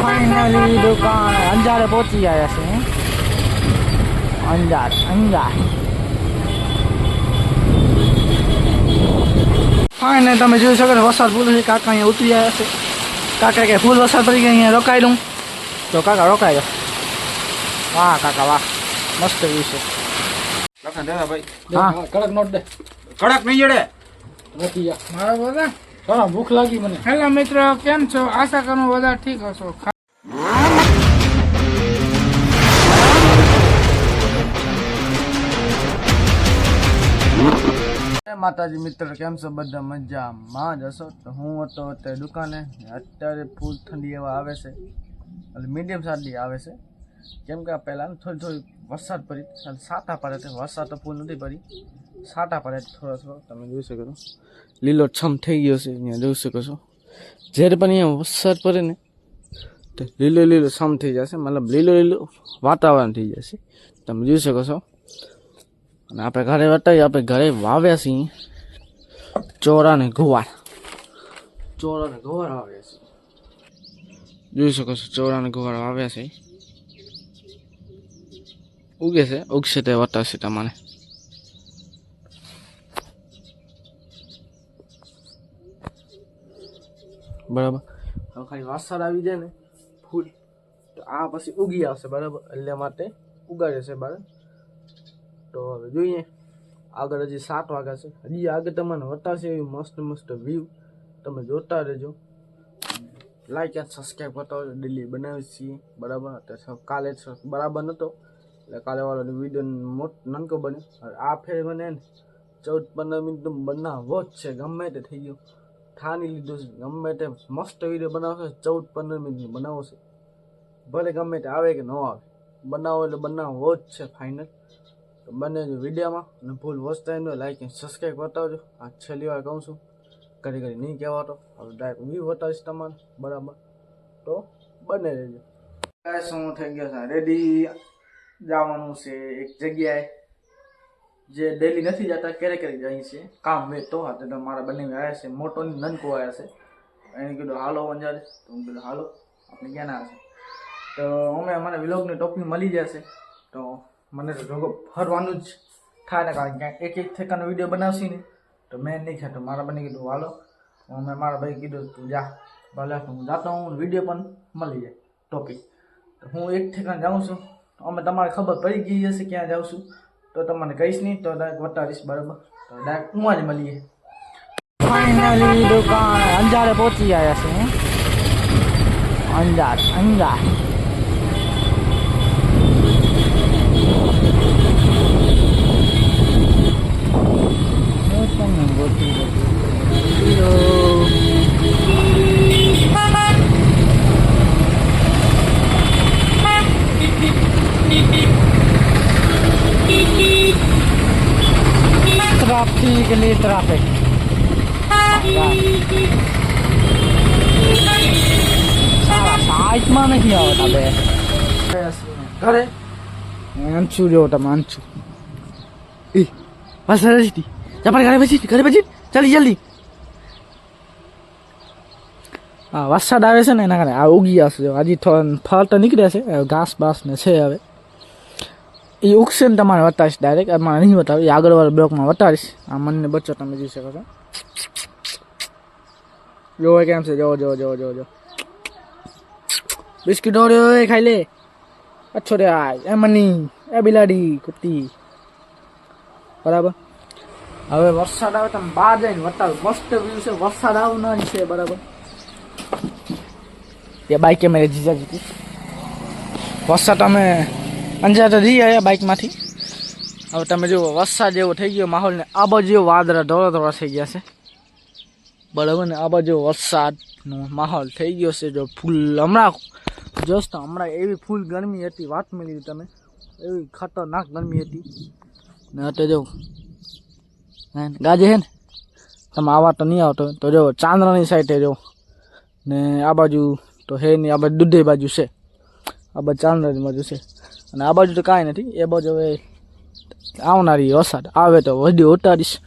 Finally દુકાન. અંજારે પહોંચી આવ્યા છે. અંજાર અંજાર. ફાઇનલી તમે જોઈ શકો વરસાદ ફૂલ છે. કાકા અહીંયા ઉતરી આવ્યા છે. કાકા કે ફૂલ વરસાદ પડી ગયા અહીંયા રોકાઈ લઉં તો કાકા રોકાઈ ગયો વાહ કાકા વાહ. મસ્ત વ્યૂ છે. કડક નોટ દે. કડક નહીં જડે. નથી મારા બધા હા ભૂખ લાગી મને. હેલો મિત્ર કેમ છો? આશા કરું બધા ઠીક હશો. માતાજી મિત્ર કેમ છો? બધા મજામાં જ હશો? તો હું હતો અત્યારે દુકાને. અત્યારે ફૂલ ઠંડી એવા આવે છે. એટલે મીડિયમ સાદી આવે છે. કેમ કે પહેલાં થોડી થોડી વરસાદ પડી. સાટા પડે વરસાદ તો ફૂલ નથી પડી. સાટા પડે થોડો થોડો. તમે જોઈ શકો છો લીલો છમ થઈ ગયો છે અહીંયા જોઈ શકો છો. જ્યારે પણ અહીંયા વરસાદ પડે ને, તો લીલો લીલો છમ થઈ જશે. મતલબ લીલો લીલો વાતાવરણ થઈ જશે. તમે જોઈ શકો છો. અને આપણે ઘરે વટાવી આપણે ઘરે વાવ્યા છીએ. ચોરા ને ગુવાર. ચોરા ને ગુવાર વાવ્યા છે. જોઈ શકો છો, ચોરા ને ગુવાર વાવ્યા છે. ઉગે છે, ઉગશે તે વટાશે તમારે. બરાબર? હવે ખાલી વરસાદ આવી જાય ને, ફૂલ. તો આ પછી ઉગી આવશે, બરાબર? એટલે માટે ઉગાડે છે બરાબર તો હવે જોઈએ. આગળ હજી સાત વાગ્યા છે. હજી આગળ તમને વટાશે એવી મસ્ત મસ્ત વ્યૂ તમે જોતા રહેજો. લાઈક એન્ડ સબસ્ક્રાઈબ કરતા હોય ડેલી બનાવીએ છીએ. બરાબર? તો કાલે બરાબર નહોતો એટલે કાલે વાળો વીડિયો મોટ નનકો બન્યો. આ ફેર મને ને, ચૌદ પંદર મિનિટ તો બનાવવો જ છે. ગમે તે થઈ ગયું. ઠાની લીધું છે. ગમે તે મસ્ત વીડિયો બનાવશો, ચૌદ પંદર મિનિટ બનાવો છે ભલે ગમે તે આવે કે ન આવે. બનાવો એટલે બનાવવો જ છે ફાઇનલ તો બંને વિડીયોમાં. અને ભૂલ વસ્તા એનો લાઈક એન્ડ સબસ્ક્રાઈબ બતાવજો. આ છેલ્લી વાર કહું છું. ઘડી ઘડી નહીં કહેવાતો. હવે ડાયરેક્ટ વ્યૂ બતાવીશ તમારે. બરાબર? તો બને રહેજો. શું થઈ ગયો છે? રેડી જવાનું છે એક જગ્યાએ. જે ડેલી નથી જતા ક્યારે ક્યારે જાય છે. કામ મેં તો હા, તો મારા બંને આવ્યા છે. મોટો નનકો આવ્યા છે. એને કીધું, હાલો અંજારે તો હું કીધું, હાલો, આપણે ક્યાં ના છે તો અમે મને વિલોગની ટોપી મળી જશે તો મને તો જોગો ફરવાનું જ થાય ને, કારણ કે એક એક ઠેકાનો વીડિયો બનાવશી ને, તો મેં નહીં ખાતો મારા બંને કીધું, હાલો. અમે મારા ભાઈ કીધું, તું જા. ભલે, તો હું જાતો હું વીડિયો પણ મળી જાય ટોપિક. તો હું એક ઠેકાણ જાઉં છું. અમે તમારે ખબર પડી ગઈ હશે ક્યાં જાઉં છું. તો તમને કહીશ નહીં તો ડાયરેક્ટ વટાડીશ બરાબર તો ડાયરેક્ટ હું જ મળીએ ફાઇનલી દુકાન અંજારે પહોંચી આવ્યા છે અંજાર અંજાર હું તમને ટ્રાફિક એટલે ટ્રાફિક સારા સાઈડમાં નથી આવતા બે. જો તમે અંચું ઈ બસ ચાપડ ઘરે પછી ઘરે પછી ચાલી જલ્દી હા વરસાદ આવે છે ને એના કારણે આ ઉગી આવશે હજી ફળ તો નીકળ્યા છે. ઘાસ બાસ ને છે હવે. એ ઉગશે તમારે વતાવીશ ડાયરેક્ટ આમાં નહીં વટાવી આગળ વાળા બ્લોકમાં વતાવીશ. આ મનને બચ્ચો તમે જોઈ શકો છો. જોવો કેમ છે? જોવો જોવો જોવો જોવો જો બિસ્કિટ ઓર્યો એ ખાઈ લે. અચ્છો રે આ એ મની. એ બિલાડી કુત્તી બરાબર? હવે વરસાદ આવે તમે બહાર જઈને વતાવો. મસ્ત વ્યૂ છે. વરસાદ આવનાર છે. બરાબર? એ બાઈક કેમેરા જીજા જીતી. વરસાદ અમે અંજાર જઈ આવ્યા બાઇકમાંથી. હવે તમે જુઓ, વરસાદ જેવો થઈ ગયો માહોલ ને આ બાજુ વાદળા ધોળા ધોળા થઈ ગયા છે. બરાબર ને આ બાજુ વરસાદનો માહોલ થઈ ગયો છે. જો ફૂલ હમણાં જોશ તો હમણાં એવી ફૂલ ગરમી હતી, વાત મળી તમે એવી ખતરનાક ગરમી હતી. ને અત્યારે જો ગાજે હે ને? તમે આવા તો નહીં આવતો. તો જો, ચાંદરાની સાઈડે જો. ને આ બાજુ તો હે નહીં, આ બાજુ દૂધે બાજુ છે. આ બાજુ ચાંદરાની બાજુ છે. અને આ બાજુ તો કાંઈ નથી. એ બાજુ હવે આવનારી વરસાદ આવે તો વધુ ઉતારીશ.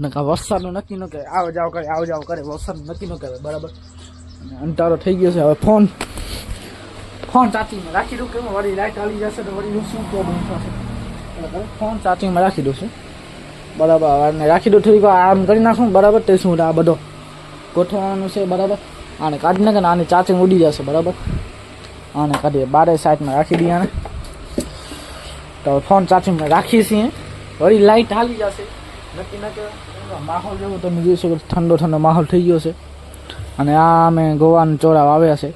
નકા વરસાદનું નક્કી ન કરે. આવે જાવ કરે, આવ જાવ કરે. વરસાદ નક્કી ન કરે. બરાબર? અને અંટારો થઈ ગયો છે. હવે ફોન ફોન ચાર્જિંગમાં રાખી દઉં કેમ વળી લાઈટ આવી જશે તો વળી શું પ્રોબ્લેમ થશે? ફોન ચાર્જિંગમાં રાખી દઉં છું. બરાબર? અને રાખી દઉં થોડીક આમ કરી નાખું. બરાબર? તે શું આ બધો ગોઠવવાનું છે? બરાબર? આને કાઢી નાખે ને આની ચાર્જિંગ ઉડી જશે. બરાબર? આને કાઢીએ. બારે સાઈડમાં રાખી દઈએ આને. તો ફોન ચાર્જિંગમાં રાખીએ છીએ વળી લાઈટ હાલી જશે. નક્કી ન માહોલ જેવો તમે જોઈ શકો ઠંડો ઠંડો માહોલ થઈ ગયો છે. અને આ અમે ગોવાન ચોરા વાવ્યા છે.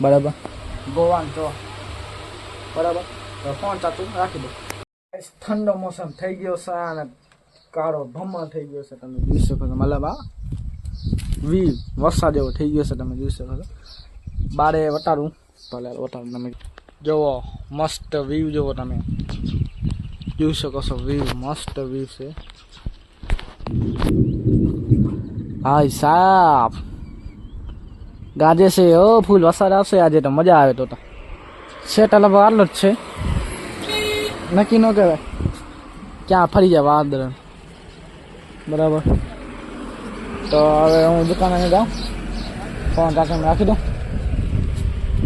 બરાબર? ગોવાન ચોર. બરાબર? તો ફોન ચાર્જિંગ રાખી દો. ઠંડો મોસમ થઈ ગયો છે અને કાળો ભમર થઈ ગયો છે. તમે જોઈ શકો છો, મતલબ આ વી વરસાદ એવો થઈ ગયો છે, તમે જોઈ શકો છો. બારે વટાડું ભલે વટાડું તમે જુઓ, મસ્ત વ્યૂ જુઓ તમે. જોઈ શકો છો વ્યૂ મસ્ત વ્યૂ છે. હાય સાપ. ગાજે છે, ઓ ફૂલ વરસાદ આવશે આજે તો મજા આવે તો સેટ અલગ આટલો જ છે. નક્કી ન કહેવાય ક્યાં ફરી જાય વાદળ. બરાબર. તો હવે હું દુકાને જાઉં. ફોન રાખીને રાખી દઉં.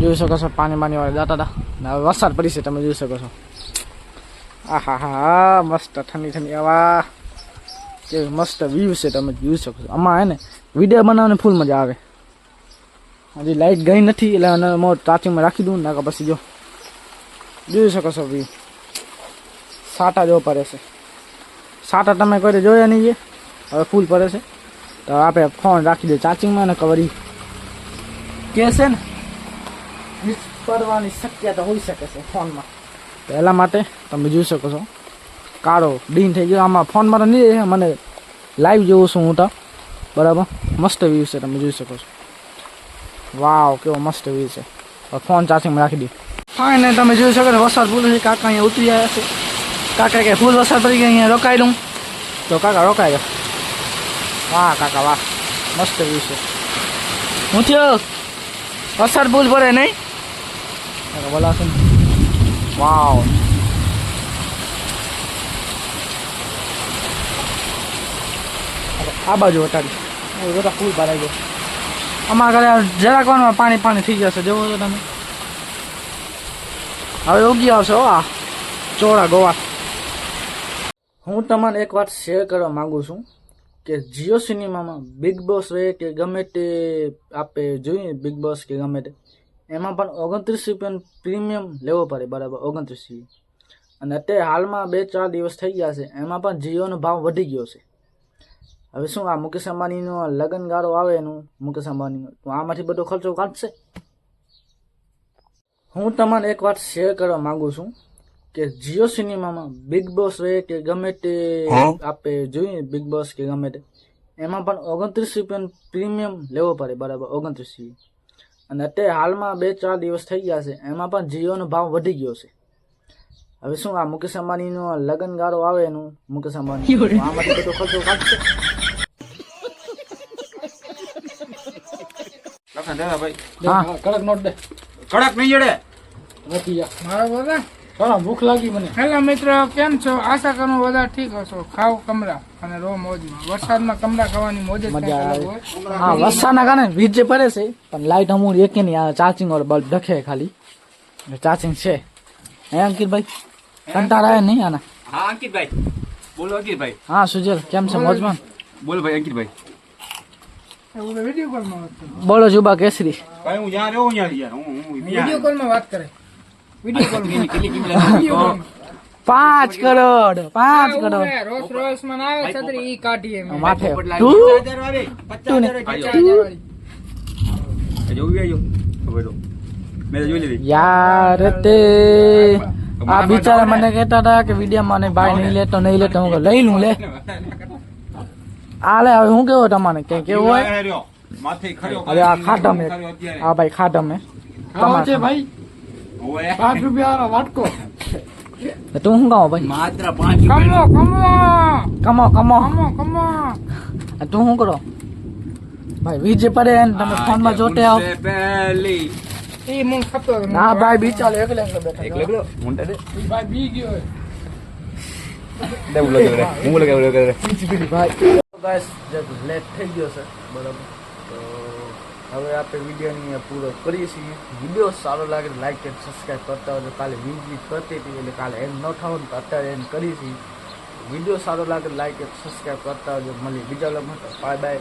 જોઈ શકો છો પાણી પાણી વાળા જતા હતા ને હવે વરસાદ પડી છે, તમે જોઈ શકો છો. આહા હા મસ્ત ઠંડી ઠંડી આવા કેવી મસ્ત વ્યૂ છે, તમે જોઈ શકો છો. આમાં હે ને વીડિયો બનાવવાની ફૂલ મજા આવે. હજી લાઇટ ગઈ નથી, એટલે આને મોર ચાર્જિંગમાં રાખી દઉં, નાકા પછી જો. જોઈ શકો છો વ્યૂ સાટા જેવો પડે છે. સાટા તમે કોઈ જોયા નહીં હવે ફૂલ પડે છે. તો આપણે ફોન રાખી દે ચાર્જિંગમાં ને કવરી કે છે ને? પડવાની શક્યતા હોઈ શકે છે ફોનમાં. તો એના માટે તમે જોઈ શકો છો. કાળો ડીન થઈ ગયો. આમાં ફોન મારા નહીં રહે, મને લાઈવ જોઉં છું હું તો. બરાબર? મસ્ત વ્યૂ છે તમે જોઈ શકો છો. વાવ કેવો મસ્ત વ્યૂ છે. ફોન ચાર્જિંગમાં રાખી દઈએ હા ને તમે જોઈ શકો છો વરસાદ ફૂલ છે. કાકા અહીંયા ઉતરી આવ્યા છે. કાકા કે ફૂલ વરસાદ પડી ગયા અહીંયા રોકાઈ દઉં. તો કાકા રોકાઈ ગયો વાહ કાકા વાહ. મસ્ત વ્યૂ છે. હું થયો? વરસાદ ફૂલ પડે નહીં? છે ને. વાવ આ બાજુ વટાડી બધા ફૂલ ભરાઈ ગયો અમારા ઘરે જરાક વારમાં પાણી પાણી થઈ જશે જવો છો તમે હવે ઉગી આવશે આ ચોળા ગોવા હું તમને એક વાત શેર કરવા માગું છું કે જીઓ સિનેમામાં બિગ બોસ રહે કે ગમે તે આપણે જોઈએ બિગ બોસ કે ગમે તે એમાં પણ ઓગણત્રીસ રૂપિયાનું પ્રીમિયમ લેવો પડે બરાબર ઓગણત્રીસ અને અત્યારે હાલમાં બે ચાર દિવસ થઈ ગયા છે એમાં પણ જીઓનો ભાવ વધી ગયો છે. હવે શું આ મુકેશ અંબાણીનો લગ્ન ગાળો આવે એનું? મુકેશ અંબાણીનો. તો આમાંથી બધો ખર્ચો કાઢશે? હું તમને એક વાત શેર કરવા માગું છું કે જીઓ સિનેમામાં બિગ બોસ રહે કે ગમે તે આપણે જોઈએ બિગ બોસ કે ગમે તે એમાં પણ ઓગણત્રીસ રૂપિયાનું પ્રીમિયમ લેવો પડે બરાબર ઓગણત્રીસ જીબી અને અત્યારે હાલમાં બે ચાર દિવસ થઈ ગયા છે. એમાં પણ જીઓનો ભાવ વધી ગયો છે. હવે શું આ મુકેશ અંબાણીનો લગન ગાળો આવે એનું? મુકેશ અંબાણી. તો આમાંથી બધો ખર્ચો કાઢશે. કડક નોટ દે. કડક નહીં જડે મારા યાર. મારો બધા ઘણા ભૂખ લાગી મને. હેલો મિત્રો કેમ છો? આશા કરું બધા ઠીક હશો. ખાવ કમરા અને રો મોજમાં. વરસાદમાં કમરા ખાવાની મોજ મજા આવે. હા વરસાદના કારણે વીજ પડે છે પણ લાઈટ અમુક એકે નહીં આ ચાર્જિંગ વાળો બલ્બ ઢખે ખાલી. ચાર્જિંગ છે. હે અંકિતભાઈ? કંટાળા આવે નહીં આના? હા અંકિતભાઈ. બોલો અંકિતભાઈ. હા સુજલ કેમ છે? મોજમાં? બોલો ભાઈ અંકિતભાઈ. બોલો જુબા કેસરી. હું જ્યાં રહ્યો ત્યાં યાર. હું હું વીડિયો કોલમાં વાત કરે. પાંચ કરોડ પાંચ કરોડ રોસ રોસમાં આવે છત્રી ઈ કાઢીએ મેં. માથે પચાસ તું હજાર વાળી તું ને. પચાસ પચાસ હજાર હજાર વાળી. જોવી આવ્યો ખબર તો મેં તો જોઈ લીધી યાર તે આ બિચારા મને કહેતા હતા કે વિડીયોમાં ને ભાઈ નહીં લેતો નહીં લેતો હું કહું, લઈ લઉં લે આ લે હવે હું કેવો તમારે કઈ કેવું હોય રહ્યો. માથે ખડ્યો હવે આ ખાધા મેં ખડ્યો અત્યારે. આ ભાઈ ખાધા મેં ખાવા છે ભાઈ હોવે. પાંચ રૂપિયા વાટકો. તું શું કહો ભાઈ? માત્ર પાંચ કમો કમો. કમો કમો. કમો કમો. તું શું કરો? ભાઈ વીજ પડે ને તમે ફોનમાં જોતે આવો. પહેલી. મૂંગ ખપતો ના ભાઈ બિચારો એકલે એકલે બેઠા એક લગડો મુંડા દે ભાઈ બી ગયો દે ઉલો કે રે. હું ઉલો કે રે. ભાઈ ગાઈસ લેટ થઈ ગયો છે બરાબર. તો હવે આપણે વિડીયોની પૂરો કરીએ છીએ. વીડિયો સારો લાગે તો લાઈક એન્ડ સબસ્ક્રાઈબ કરતા હોય તો કાલે વીજ વીજ કરતી હતી એટલે કાલે એમ ન થવું તો અત્યારે એમ કરી છીએ. વીડિયો સારો લાગે લાઈક એન્ડ સબસ્ક્રાઈબ કરતા હોય મળીએ બીજા લોકો બાય બાય